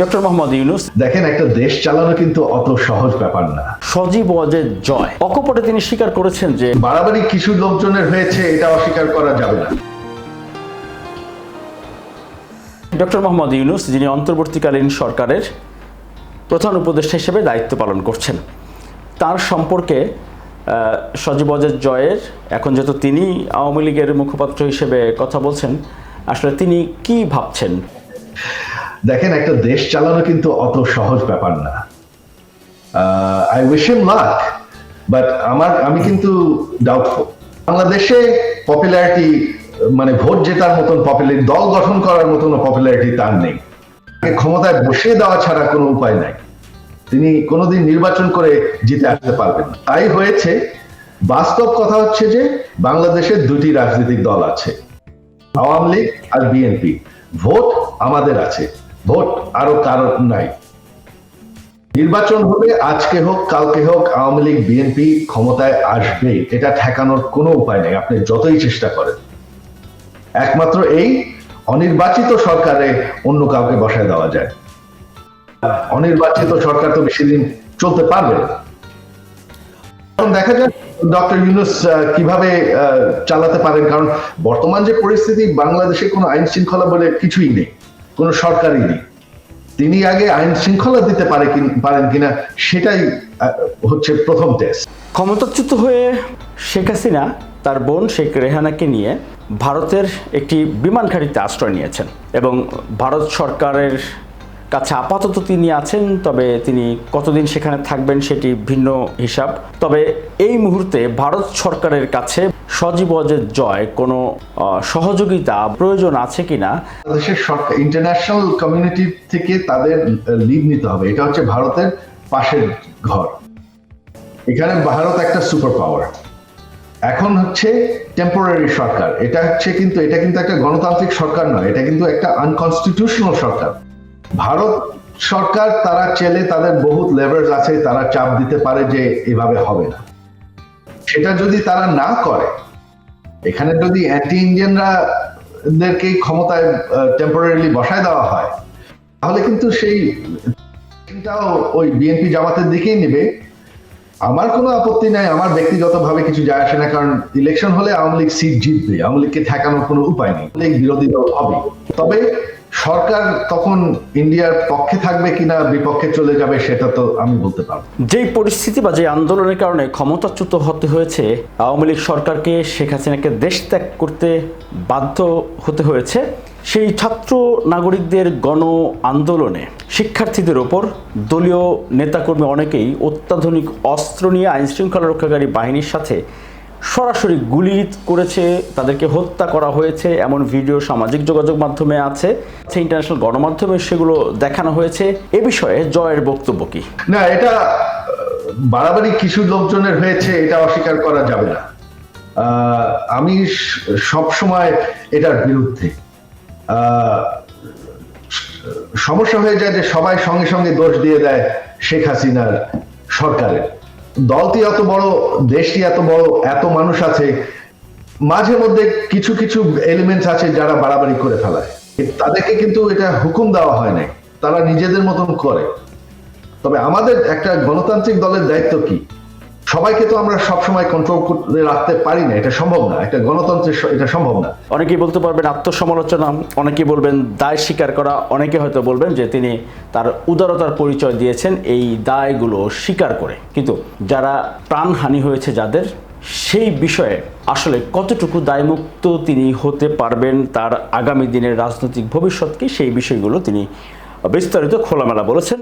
Doctor Mohammad Yunus দেখেন একটা দেশ চালানো কিন্তু অত সহজ ব্যাপার না। সজীব ওয়াজেদ জয়। অকপটে তিনি স্বীকার করেছেন যে বাড়াবাড়ি কিছু লোকজনের হয়েছে এটা অস্বীকার করা যাবে না। ডক্টর মোহাম্মদ ইউনুস যিনি অন্তর্বর্তীকালীন সরকারের প্রধান উপদেষ্টা হিসেবে দায়িত্ব পালন করছেন তার সম্পর্কে সজীব ওয়াজেদ জয়ের এখন যেহেতু তিনি আওয়ামী লীগের মুখপাত্র হিসেবে কথা বলছেন আসলে তিনি কি ভাবছেন? দেখেন, একটা দেশ চালানো কিন্তু অত সহজ ব্যাপার না। I wish him luck but আমার, আমি কিন্তু ডাউটফুল বাংলাদেশে পপুলারিটি মানে ভোট জেতার মতন পপুলারিটি দল গঠন করার মতন পপুলারিটি তার নেই। ক্ষমতায় বসিয়ে দেওয়া ছাড়া কোনো উপায় নাই। তিনি কোনোদিন নির্বাচন করে জিতে আসতে পারবেন তাই হয়েছে, বাস্তব কথা হচ্ছে যে বাংলাদেশে দুটি রাজনৈতিক দল আছে, আওয়ামী লীগ আর বিএনপি। ভোট আমাদের আছে। ভোট আরও কারোর নাই। নির্বাচন হবে আজকে হোক, কালকে হোক আওয়ামী লীগ, বিএনপি ক্ষমতায় আসবে। এটা ঠেকানোর কোনো উপায় নেই। আপনি যতই চেষ্টা করেন। একমাত্র এই, অনির্বাচিত সরকারে অন্য কাউকে বসায় দেওয়া যায়। অনির্বাচিত সরকার তো বেশি দিন চলতে পারবে দেখা যাক ডক্টর ইউনুস কীভাবে চালাতে পারেন। কারণ বর্তমান যে পরিস্থিতি, বাংলাদেশে কোনো আইন শৃঙ্খলা বলে কিছুই নেই। কোনো সরকারই নেই। তিনি আগে আইন শৃঙ্খলা দিতে পারে পারেন কিনা সেটাই হচ্ছে প্রথম টেস্ট ক্ষমতাচ্যুত হয়ে শেখ হাসিনা তার বোন শেখ রেহানাকে নিয়ে ভারতের একটি বিমান ঘাঁটিতে আশ্রয় নিয়েছেন এবং ভারত সরকারের কাছে আপাতত তিনি আছেন, তবে তিনি কতদিন সেখানে থাকবেন সেটি ভিন্ন হিসাব। তবে এই মুহূর্তে ভারত সরকারের কাছে সজীব অজের জয় কোনো সহযোগিতা প্রয়োজন আছে কিনা? বাংলাদেশের ইন্টারন্যাশনাল কমিউনিটি থেকে তাদের লিড নিতে হবে। এটা হচ্ছে ভারতের পাশের ঘর। এখানে ভারত একটা সুপার পাওয়ার এখন হচ্ছে টেম্পোরারি সরকার। এটা হচ্ছে কিন্তু, এটা কিন্তু একটা গণতান্ত্রিক সরকার নয়, এটা কিন্তু একটা আনকনস্টিটিউশনাল সরকার। ভারত সরকার তারা চেলে তাদের বহুত লেভারেজ আছে, তারা চাপ দিতে পারে যে এভাবে হবে না। সেটা যদি তারা না করে, এখানে যদি অ্যান্টি ইন্ডিয়ানরা দেরকে ক্ষমতায় টেম্পোরারিলি বসায় দেওয়া হয়, তাহলে কিন্তু সেই চিন্তাও ওই বিএনপি জামাতের দিকেই নেবে। আমার কোনো আপত্তি নাই, আমার ব্যক্তিগতভাবে কিছু যায় আসে না, কারণ ইলেকশন হলে আওয়ামী লীগ সিট জিতবে। আওয়ামী লীগকে ঠেকানোর কোনো উপায় নেই। বিরোধী দল হবে তবে সরকার তখন ইন্ডিয়ার পক্ষে থাকবে কিনা, বিপক্ষে চলে যাবে সেটা তো আমি বলতে পারব। যেই পরিস্থিতি বা যে আন্দোলনের কারণে ক্ষমতাচ্যুত হতে হয়েছে, আওয়ামী লীগ সরকারকে শেখ হাসিনাকে দেশ ত্যাগ করতে বাধ্য হতে হয়েছে, সেই ছাত্র নাগরিকদের গণ আন্দোলনে শিক্ষার্থীদের ওপর দলীয় নেতাকর্মী অনেকেই অত্যাধুনিক অস্ত্র নিয়ে আইনশৃঙ্খলা রক্ষাকারী বাহিনীর সাথে সরাসরি গুলি করেছে, তাদেরকে হত্যা করা হয়েছে, এমন ভিডিও সামাজিক যোগাযোগ মাধ্যমে আছে ইন্টারন্যাশনাল গণমাধ্যমে সেগুলো দেখানো হয়েছে। এ বিষয়ে জয়ের বক্তব্য কি? না, এটা বাড়াবাড়ি কিছু লোকজনের হয়েছে, এটা অস্বীকার করা যাবে না। আমি সব সময় এটার বিরুদ্ধে। সমস্যা হয়ে যায় যে সবাই সঙ্গে সঙ্গে দোষ দিয়ে দেয় শেখ হাসিনার সরকারের। দলটি এত বড়, দেশটি এত বড়, এত মানুষ আছে, মাঝে মধ্যে কিছু কিছু এলিমেন্টস আছে যারা বাড়াবাড়ি করে ফেলায়। তাদেরকে কিন্তু এটা হুকুম দেওয়া হয় নাই, তারা নিজেদের মতন করে। তবে আমাদের একটা গণতান্ত্রিক দলের দায়িত্ব কি? সবাইকে তো আমরা সবসময় কন্ট্রোল করে রাখতে পারি না, এটা সম্ভব না একটা গণতন্ত্রের এটা সম্ভব না। অনেকেই বলতে পারবেন আত্মসমালোচনা, অনেকেই বলবেন দায় স্বীকার করা, অনেকে হয়তো বলবেন যে তিনি তার উদারতার পরিচয় দিয়েছেন এই দায়গুলো স্বীকার করে। কিন্তু যারা প্রাণহানি হয়েছে যাদের, সেই বিষয়ে আসলে কতটুকু দায়মুক্ত তিনি হতে পারবেন তার আগামী দিনের রাজনৈতিক ভবিষ্যৎকে সেই বিষয়গুলো তিনি বিস্তারিত খোলামেলা বলেছেন।